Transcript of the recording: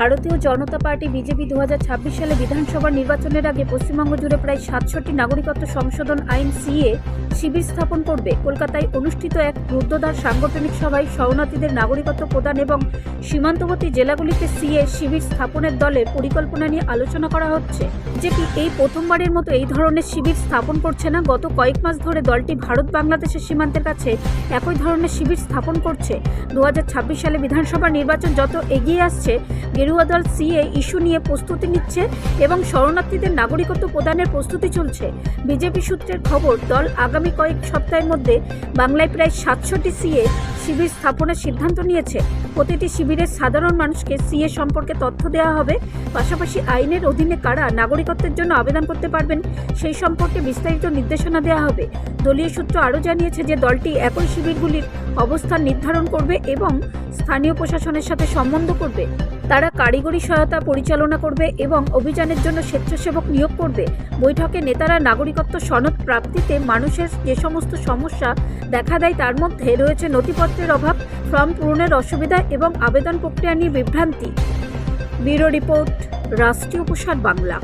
ভারতীয় জনতা party BJP দু হাজার ছাব্বিশ সালে বিধানসভা নির্বাচনের আগে পশ্চিমবঙ্গ জুড়ে প্রায় সাতষট্টি নাগরিকত্ব সংশোধন আইন সিএ শিবির স্থাপন করবে। কলকাতায় অনুষ্ঠিত এক রুদ্ধদ্বার সাংগঠনিক সভায় শরণার্থীদের নাগরিকত্ব প্রদান এবং সীমান্তবর্তী জেলাগুলিতে সিএ শিবির স্থাপনের দলের পরিকল্পনা নিয়ে আলোচনা করা হচ্ছে। বিজেপি এই প্রথমবারের মতো এই ধরনের শিবির স্থাপন করছে না। গত কয়েক মাস ধরে দলটি ভারত বাংলাদেশের সীমান্তের কাছে একই ধরনের শিবির স্থাপন করছে। দু হাজার ছাব্বিশ সালে বিধানসভা নির্বাচন যত এগিয়ে আসছে গেরুয়া দল সিএ ইস্যু নিয়ে প্রস্তুতি নিচ্ছে এবং শরণার্থীদের নাগরিকত্ব প্রদানের প্রস্তুতি চলছে। বিজেপি সূত্রের খবর, দল আগামী কয়েক সপ্তাহের মধ্যে বাংলায় প্রায় সাতশোটি সিএ শিবির স্থাপনের সিদ্ধান্ত নিয়েছে। প্রতিটি শিবিরের সাধারণ মানুষকে সিএ সম্পর্কে তথ্য দেওয়া হবে। পাশাপাশি আইনের অধীনে কারা নাগরিকত্বের জন্য আবেদন করতে পারবেন সেই সম্পর্কে বিস্তারিত নির্দেশনা দেওয়া হবে। দলীয় সূত্র আরও জানিয়েছে যে, দলটি একই শিবিরগুলির অবস্থান নির্ধারণ করবে এবং স্থানীয় প্রশাসনের সাথে সম্বন্ধ করবে। তারা কারিগরি সহায়তা পরিচালনা করবে এবং অভিযানের জন্য স্বেচ্ছাসেবক নিয়োগ করবে। বৈঠকে নেতারা নাগরিকত্ব সনদ প্রাপ্তিতে মানুষের যে সমস্ত সমস্যা দেখা দেয় তার মধ্যে রয়েছে নথিপত্রের অভাব, ফর্ম পূরণের অসুবিধা এবং আবেদন প্রক্রিয়া নিয়ে বিভ্রান্তি। ব্যুরো রিপোর্ট, রাষ্ট্রীয় প্রসার বাংলা।